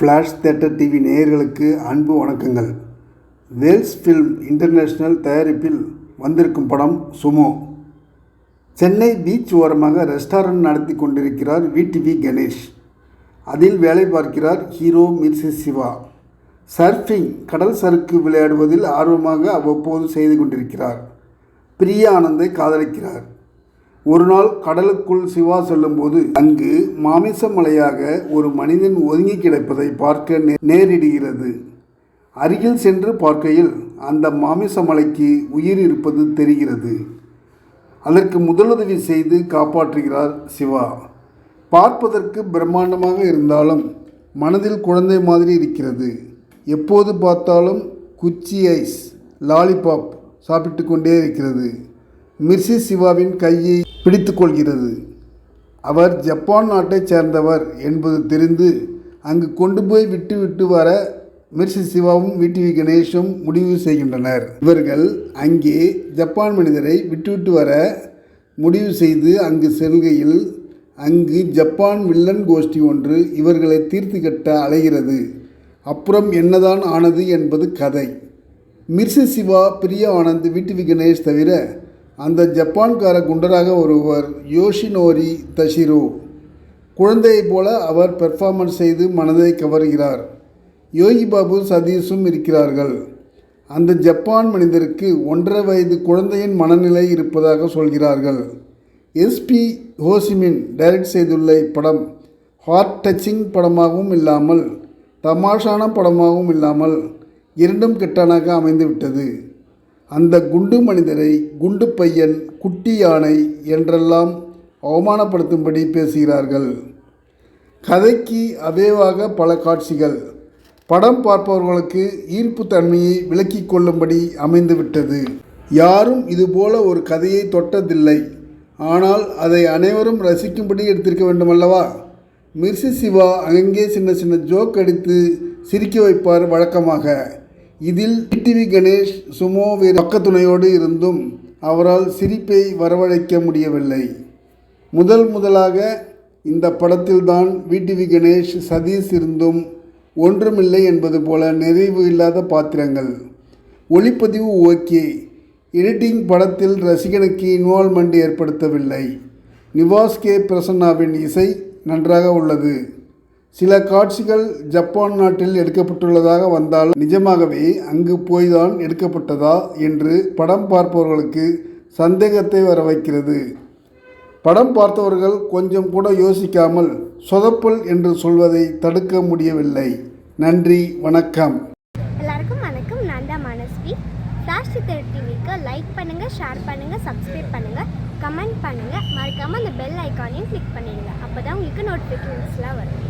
Flash theatre TV நேயர்களுக்கு அன்பு வணக்கங்கள். வேல்ஸ் ஃபில்ம் இன்டர்நேஷ்னல் தயாரிப்பில் வந்திருக்கும் படம் சுமோ. சென்னை பீச் ஓரமாக ரெஸ்டாரண்ட் நடத்தி கொண்டிருக்கிறார் விடிவி கணேஷ். அதில் வேலை பார்க்கிறார் ஹீரோ மிர்சி சிவா. சர்ஃபிங் கடல் சறுக்கு விளையாடுவதில் ஆர்வமாக அவ்வப்போது செய்து கொண்டிருக்கிறார். பிரியா ஆனந்தை காதலிக்கிறார். ஒரு நாள் கடலுக்குள் சிவா செல்லும்போது அங்கு மாமிச மலையாக ஒரு மனிதன் ஒதுங்கி கிடப்பதை பார்க்க நேரிடுகிறது. அருகில் சென்று பார்க்கையில் அந்த மாமிச மலைக்கு உயிர் இருப்பது தெரிகிறது. அதற்கு முதலுதவி செய்து காப்பாற்றுகிறார் சிவா. பார்ப்பதற்கு பிரம்மாண்டமாக இருந்தாலும் மனதில் குழந்தை மாதிரி இருக்கிறது. எப்போது பார்த்தாலும் குச்சி ஐஸ் லாலிபாப் சாப்பிட்டு கொண்டே இருக்கிறது. மிர்சி சிவாவின் கையை பிடித்து கொள்கிறது அவர் ஜப்பான் நாட்டைச் சேர்ந்தவர் என்பது தெரிந்து அங்கு கொண்டு போய் விட்டு விட்டு வர மிர்சி சிவாவும் விடிவி கணேஷும் முடிவு செய்கின்றனர். இவர்கள் அங்கே ஜப்பான் மனிதரை விட்டுவிட்டு வர முடிவு செய்து அங்கு செல்கையில் அங்கு ஜப்பான் வில்லன் கோஷ்டி ஒன்று இவர்களை தீர்த்து கட்ட அலைகிறது. அப்புறம் என்னதான் ஆனது என்பது கதை. மிர்சி சிவா பிரியா ஆனந்த் விடிவி கணேஷ் தவிர அந்த ஜப்பான்கார குண்டராக ஒருவர் யோஷினோரி தஷிரோ. குழந்தையைப் போல அவர் பெர்ஃபார்மன்ஸ் செய்து மனதை கவர்கிறார். யோகி பாபு சதீஷும் இருக்கிறார்கள். அந்த ஜப்பான் மனிதருக்கு ஒன்றரை வயது குழந்தையின் மனநிலை இருப்பதாக சொல்கிறார்கள். எஸ்பி ஹோசிமின் டைரக்ட் செய்துள்ள இப்படம் ஹார்ட் டச்சிங் படமாகவும் இல்லாமல் தமாஷான படமாகவும் இல்லாமல் இரண்டும் கெட்டானாக அமைந்துவிட்டது. அந்த குண்டு மனிதரை குண்டு பையன் குட்டி யானை என்றெல்லாம் அவமானப்படுத்தும்படி பேசுகிறார்கள். கதைக்கு அவேவாக பல காட்சிகள். படம் பார்ப்பவர்களுக்கு ஈர்ப்பு தன்மையை விளக்கி கொள்ளும்படி அமைந்துவிட்டது யாரும் இதுபோல ஒரு கதையை தொட்டதில்லை. ஆனால் அதை அனைவரும் ரசிக்கும்படி எடுத்திருக்க வேண்டுமல்லவா? மிர்சி சிவா அங்கங்கே சின்ன சின்ன ஜோக் அடித்து சிரிக்க வைப்பார் வழக்கமாக. இதில் டிவி கணேஷ் சுமோ வீர பக்கத்துணையோடு இருந்தும் அவரால் சிரிப்பை வரவழைக்க முடியவில்லை. முதல் முதலாக இந்த படத்தில்தான் விடிவி கணேஷ் சதீஷ் இருந்தும் ஒன்றுமில்லை என்பது போல நிறைவு இல்லாத பாத்திரங்கள். ஒளிப்பதிவு ஓகே. எடிட்டிங் படத்தில் ரசிகனுக்கு இன்வால்மெண்ட் ஏற்படுத்தவில்லை. நிவாஸ் கே. பிரசன்னாவின் இசை நன்றாக உள்ளது. சில காட்சிகள் ஜப்பான் நாட்டில் எடுக்கப்பட்டுள்ளதாக வந்தால் நிஜமாகவே அங்கு போய்தான் எடுக்கப்பட்டதா என்று படம் பார்ப்பவர்களுக்கு சந்தேகத்தை வர வைக்கிறது படம் பார்த்தவர்கள் கொஞ்சம் கூட யோசிக்காமல் சொதப்பல் என்று சொல்வதை தடுக்க முடியவில்லை. நன்றி வணக்கம். எல்லாருக்கும் வணக்கம். நான் தான் மனஸ்வி. ஃப்ளாஷ் சித்தர் டிவிக்கு லைக் பண்ணுங்கள் ஷேர் பண்ணுங்கள் சப்ஸ்கிரைப் பண்ணுங்கள் கமெண்ட் பண்ணுங்கள் மறக்காமல் அந்த பெல் ஐக்கானையும் கிளிக் பண்ணிடுங்க. அப்போ தான் உங்களுக்கு நோட்டிஃபிகேஷன்ஸ்லாம் வரும்.